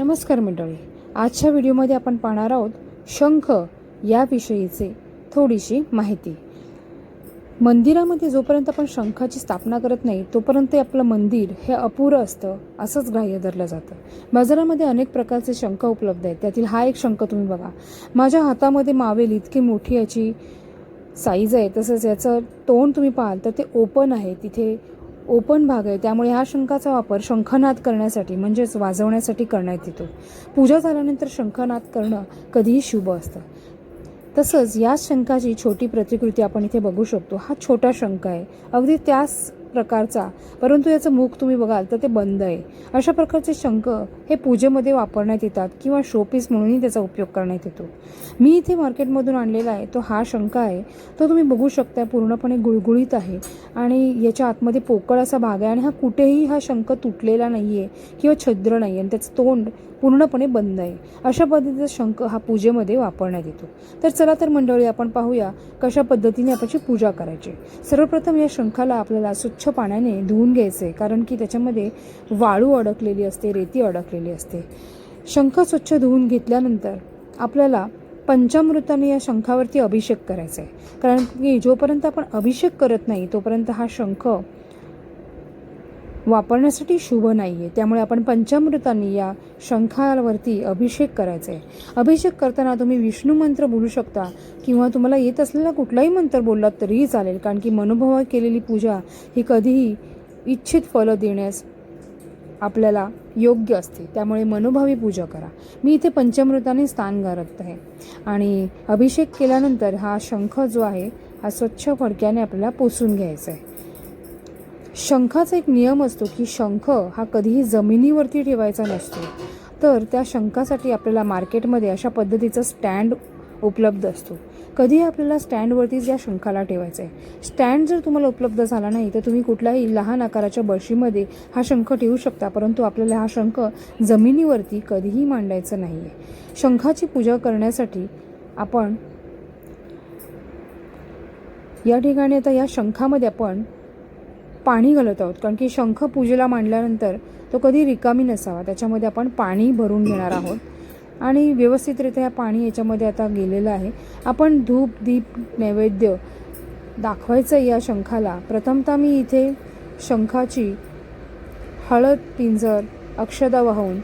नमस्कार मंडळी. आजच्या व्हिडिओमध्ये आपण पाहणार आहोत शंख याविषयीचे थोडीशी माहिती. मंदिरामध्ये जोपर्यंत आपण शंखाची स्थापना करत नाही तोपर्यंत आपलं मंदिर हे अपुरं असतं असंच ग्राह्य धरलं जातं. बाजारामध्ये अनेक प्रकारचे शंख उपलब्ध आहेत. त्यातील हा एक शंख तुम्ही बघा. माझ्या हातामध्ये मावेल इतकी मोठी याची साईज आहे तसंच याचं तोंड तुम्ही पाहाल तर ते ओपन आहे. तिथे ओपन भाग आहे त्यामुळे ह्या शंखाचा वापर शंखनाद करण्यासाठी म्हणजेच वाजवण्यासाठी करण्यात येतो. पूजा झाल्यानंतर शंखनाद करणं कधीही शुभ असतं. तसंच या शंखाची छोटी प्रतिकृती आपण इथे बघू शकतो. हा छोटा शंख आहे. अगदी त्याच प्रकारचा. परंतु याचं मुख तुम्ही बघाल तर ते बंद आहे. अशा प्रकारचे शंख हे पूजेमध्ये वापरण्यात येतात किंवा शोपीस म्हणूनही त्याचा उपयोग करण्यात येतो. मी इथे मार्केटमधून आणलेला आहे तो हा शंख आहे. तो तुम्ही बघू शकता पूर्णपणे गुळगुळीत आहे. आणि याच्या आतमध्ये पोकळ असा भाग आहे आणि हा कुठेही हा शंख तुटलेला नाही आहे किंवा छद्र नाही आहे आणि त्याचं तोंड पूर्णपणे बंद आहे. अशा पद्धतीचा शंख हा पूजेमध्ये वापरण्यात येतो. तर चला तर मंडळी आपण पाहूया कशा पद्धतीने आपण पूजा करायची. सर्वप्रथम या शंखाला आपल्याला स्वच्छ पाण्याने धुवून घ्यायचे कारण की त्याच्यामध्ये वाळू अडकलेली असते रेती अडकलेली असते. शंख स्वच्छ धुवून घेतल्यानंतर आपल्याला पंचामृताने या शंखावरती अभिषेक करायचा आहे. कारण की जोपर्यंत आपण अभिषेक करत नाही तोपर्यंत हा शंख वापरण्यासाठी शुभ नाही आहे त्यामुळे आपण पंचामृतांनी या शंखावरती अभिषेक करायचा आहे अभिषेक करताना तुम्ही विष्णू मंत्र बोलू शकता किंवा तुम्हाला येत असलेला कुठलाही मंत्र बोललात तरीही चालेल. कारण की मनोभावात केलेली पूजा ही कधीही इच्छित फलं देण्यास आपल्याला योग्य असते. त्यामुळे मनोभावी पूजा करा. मी इथे पंचामृताने स्थान गारत आहे. आणि अभिषेक केल्यानंतर हा शंख जो आहे हा स्वच्छ फडक्याने आपल्याला पोसून घ्यायचा आहे शंखाचा एक नियम असतो की शंख हा कधीही जमिनीवरती ठेवायचा नसतो. तर त्या शंखासाठी आपल्याला मार्केटमध्ये अशा पद्धतीचा स्टँड उपलब्ध असतो. कधीही आपल्याला स्टँडवरतीच या शंखाला ठेवायचं आहे स्टँड जर तुम्हाला उपलब्ध झाला नाही तर तुम्ही कुठल्याही लहान आकाराच्या बळशीमध्ये हा शंख ठेवू शकता परंतु आपल्याला हा शंख जमिनीवरती कधीही मांडायचा नाही आहे शंखाची पूजा करण्यासाठी आपण या ठिकाणी आता या शंखामध्ये आपण पाणी घालत आहोत. कारण की शंख पूजेला मांडल्यानंतर तो कधी रिकामी नसावा. त्याच्यामध्ये आपण पाणी भरून घेणार आहोत. आणि व्यवस्थितरित्या पाणी याच्यामध्ये आता गेलेलं आहे. आपण धूप दीप नैवेद्य दाखवायचं या शंखाला. प्रथमतः मी इथे शंखाची हळद पिंजर अक्षदा वाहून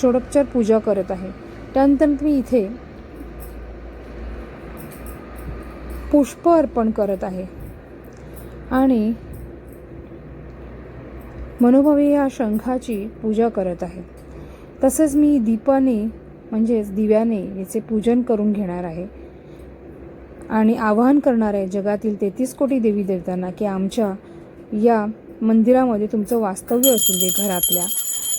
षोडोपचार पूजा करत आहे. त्यानंतर मी इथे पुष्प अर्पण करत आहे. आणि मनोभावे या शंखाची पूजा करत आहे. तसंच मी दीपाने म्हणजेच दिव्याने याचे पूजन करून घेणार आहे. आणि आवाहन करणार आहे जगातील तेहतीस कोटी देवी देवतांना की आमच्या या मंदिरामध्ये तुमचं वास्तव्य असू दे घरातल्या.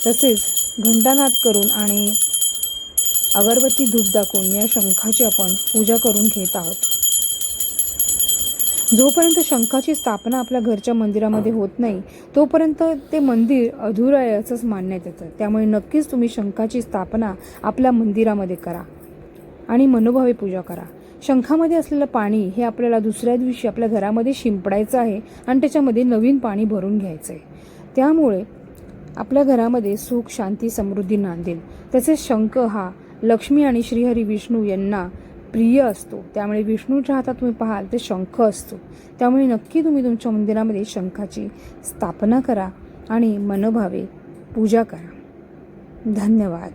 तसेच घंटानाद करून आणि अगरबत्ती धूप दाखवून या शंखाची आपण पूजा करून घेत आहोत. जोपर्यंत शंखाची स्थापना आपल्या घरच्या मंदिरामध्ये होत नाही तोपर्यंत ते मंदिर अधुरं आहे असंच मानण्यात येतं. त्यामुळे नक्कीच तुम्ही शंखाची स्थापना आपल्या मंदिरामध्ये करा आणि मनोभावे पूजा करा. शंखामध्ये असलेलं पाणी हे आपल्याला दुसऱ्या दिवशी आपल्या घरामध्ये शिंपडायचं आहे आणि त्याच्यामध्ये नवीन पाणी भरून घ्यायचं आहे त्यामुळे आपल्या घरामध्ये सुख शांती समृद्धी नांदेल. तसेच शंख हा लक्ष्मी आणि श्रीहरी विष्णू यांना प्रिय असतो त्यामुळे विष्णूच्या हातात तुम्ही पाहाल ते शंख असतो. त्यामुळे नक्की तुम्ही तुमच्या मंदिरामध्ये शंखाची स्थापना करा आणि मनोभावे पूजा करा. धन्यवाद.